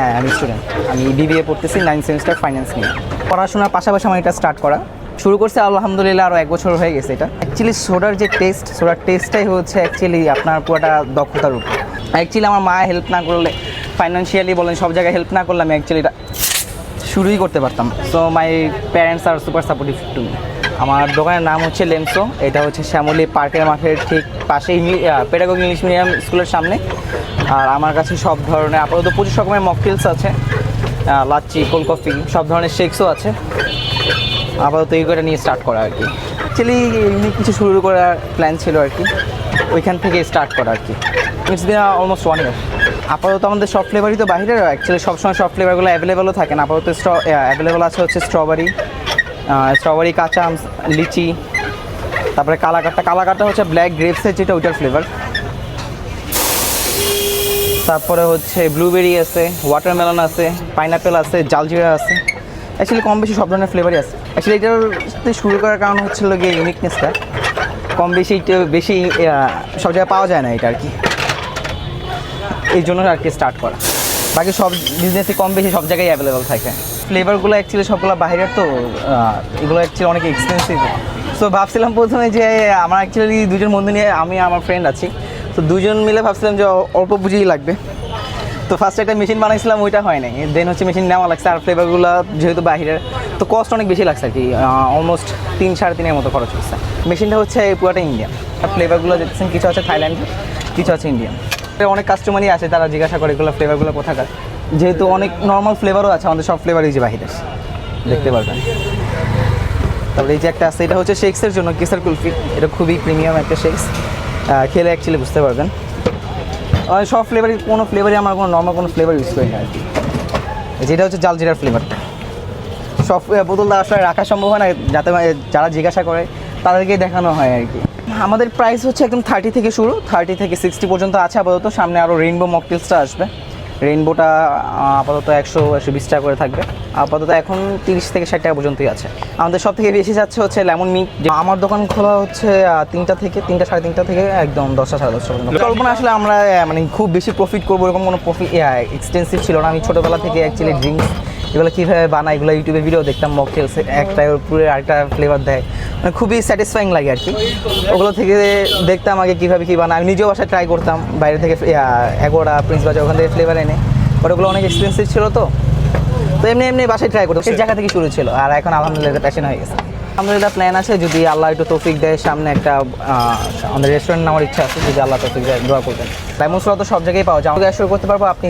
হ্যাঁ আমি স্টুডেন্ট আমি বিবিএ পড়তেছি নাইন সেমিস্টার ফাইন্যান্স নিয়ে। পড়াশোনার পাশাপাশি আমার এটা স্টার্ট করা। শুরু করছে, আলহামদুলিল্লাহ আরও এক বছর হয়ে গেছে এটা। অ্যাকচুয়ালি সোডার যে টেস্ট সোডার টেস্টটাই হচ্ছে অ্যাকচুয়ালি আপনার পুরোটা দক্ষতার উপর। অ্যাকচুয়ালি আমার মা হেল্প না করলে ফাইন্যান্সিয়ালি বলেন, সব জায়গায় হেল্প না করলে আমি অ্যাকচুয়ালি এটা শুরুই করতে পারতাম so my parents are super supportive to me আমার দোকানের নাম হচ্ছে লেমসো এটা হচ্ছে শ্যামলী পার্কের মাঠের ঠিক পাশে পেডাগোগ ইংলিশ মিডিয়াম স্কুলের সামনে। আর আমার কাছে সব ধরনের, আপাতত পঁচিশ রকমের মকটেলস আছে লাচ্চি কোল্ড কফি সব ধরনের শেকসও আছে। আপাতত এই করে নিয়ে স্টার্ট করা আর কি। অ্যাকচুয়ালি এমনি কিছু শুরু করার প্ল্যান ছিল আর কি। ওইখান থেকে স্টার্ট করা আর কি। It's been almost one year আপাতত আমাদের সব ফ্লেভারই তো বাইরে অ্যাকচুয়ালি সবসময় সব ফ্লেভারগুলো অ্যাভেলেবেলও থাকে না। আপাতত স্ট্র অ্যাভেলেবেল আছে হচ্ছে স্ট্রবেরি স্ট্রবেরি কাঁচা আম, লিচি তারপরে কালাকাটটা কালাকাটটা হচ্ছে ব্ল্যাক গ্রেপসের যেটা ওইটার ফ্লেভার তারপরে হচ্ছে ব্লুবেরি আছে ওয়াটারমেলন আছে পাইনাপেল আছে জালজিরা আছে। অ্যাকচুয়ালি কম বেশি সব ধরনের ফ্লেভারই আছে। অ্যাকচুয়ালি সাথে শুরু করার কারণ হচ্ছিল গিয়ে ইউনিকনেসটা কম বেশি বেশি সব জায়গায় পাওয়া যায় না এটা আর কি। এই জন্য আর কি স্টার্ট করা। বাকি সব বিজনেসই কম বেশি সব জায়গায় অ্যাভেলেবেল থাকে। ফ্লেভারগুলো অ্যাকচুয়ালি সবগুলো বাইরের তো এগুলো অ্যাকচুয়ালি অনেক এক্সপেন্সিভ সো ভাবছিলাম প্রথমে যে আমার অ্যাকচুয়ালি দুজন বন্ধু নিয়ে আমি আমার ফ্রেন্ড আছি। তো দুজন মিলে ভাবছিলাম যে অল্প পুঁজিই লাগবে। তো ফার্স্ট একটা মেশিন বানাইছিলাম, ওইটা হয় নাই। দেন হচ্ছে মেশিন নেওয়া লাগছে, আর ফ্লেভারগুলো যেহেতু বাইরের তো কস্ট অনেক বেশি লাগছে আর কি। অলমোস্ট তিন, সাড়ে তিনের মতো খরচ হচ্ছে। মেশিনটা হচ্ছে পুরোটা ইন্ডিয়ান আর ফ্লেভারগুলো দেখছেন কিছু আছে থাইল্যান্ড কিছু আছে ইন্ডিয়ান অনেক কাস্টমারই আছে, তারা জিজ্ঞাসা করে এগুলো ফ্লেভারগুলো কোথাকার। যেহেতু অনেক নর্মাল ফ্লেভারও আছে আমাদের সব ফ্লেভারই যে বাহিরে দেখতে পারবেন। তারপরে এই যে একটা আছে এটা হচ্ছে শেক্সের জন্য কেসার কুলফি। এটা খুবই প্রিমিয়াম একটা শেক্স খেলে অ্যাকচুয়ালি বুঝতে পারবেন। আর সব ফ্লেভারই কোনো ফ্লেভারই আমার কোনো নর্মাল কোনো ফ্লেভার ইউজ করি না আর কি। যেটা হচ্ছে জালজিরার ফ্লেভারটা সব বোতলটা আসলে রাখা সম্ভব হয় না যাতে যারা জিজ্ঞাসা করে তাদেরকেই দেখানো হয় আর কি। আমাদের প্রাইস হচ্ছে একদম থার্টি থেকে শুরু থার্টি থেকে সিক্সটি পর্যন্ত আছে আপাতত। সামনে আরও রেইনবো মকটেলসটা আসবে। রেইনবোটা আপাতত একশো একশো বিশ টাকা করে থাকবে। আপাতত এখন তিরিশ থেকে ষাট টাকা পর্যন্তই আছে। আমাদের সব থেকে বেশি যাচ্ছে হচ্ছে লেমন মিট। আমার দোকান খোলা হচ্ছে তিনটা থেকে, তিনটা সাড়ে তিনটা থেকে একদম দশটা সাড়ে দশটা পর্যন্ত। কল্পনা আসলে আমরা মানে খুব বেশি প্রফিট করব এরকম কোনো প্রফিট এক্সটেন্সিভ ছিল না। আমি ছোটোবেলা থেকে অ্যাকচুয়ালি ড্রিঙ্কস এগুলো কীভাবে বানায় এগুলো ইউটিউবে ভিডিও দেখতাম মকটেলস একটা পুরো আরেকটা ফ্লেভার দেয়। খুবই স্যাটিসফাইং লাগে আর কি। ওগুলো থেকে দেখতাম আগে কীভাবে কী বানায়। আমি নিজেও বাসায় ট্রাই করতাম, বাইরে থেকে এগোড়া প্রিন্স বাজার, ওখান থেকে ফ্লেভার এনে। বাট ওগুলো অনেক এক্সপেন্সিভ ছিল তো। তো এমনি এমনি বাসায় ট্রাই করতাম। সেই জায়গা থেকে শুরু ছিল। আর এখন আলহামদুলিল্লাহ প্যাশন হয়ে গেছে। আলহামদুলিল্লাহ প্ল্যান আছে, যদি আল্লাহ একটু তৌফিক দেয়, সামনে একটা আমাদের রেস্টুরেন্ট নেওয়ার ইচ্ছা আছে, যদি আল্লাহ তৌফিক দেয়, দোয়া করবেন। লেমন তো সব জায়গায় পাওয়া যায়। আমাকে অ্যাসিওর করতে পারব? আপনি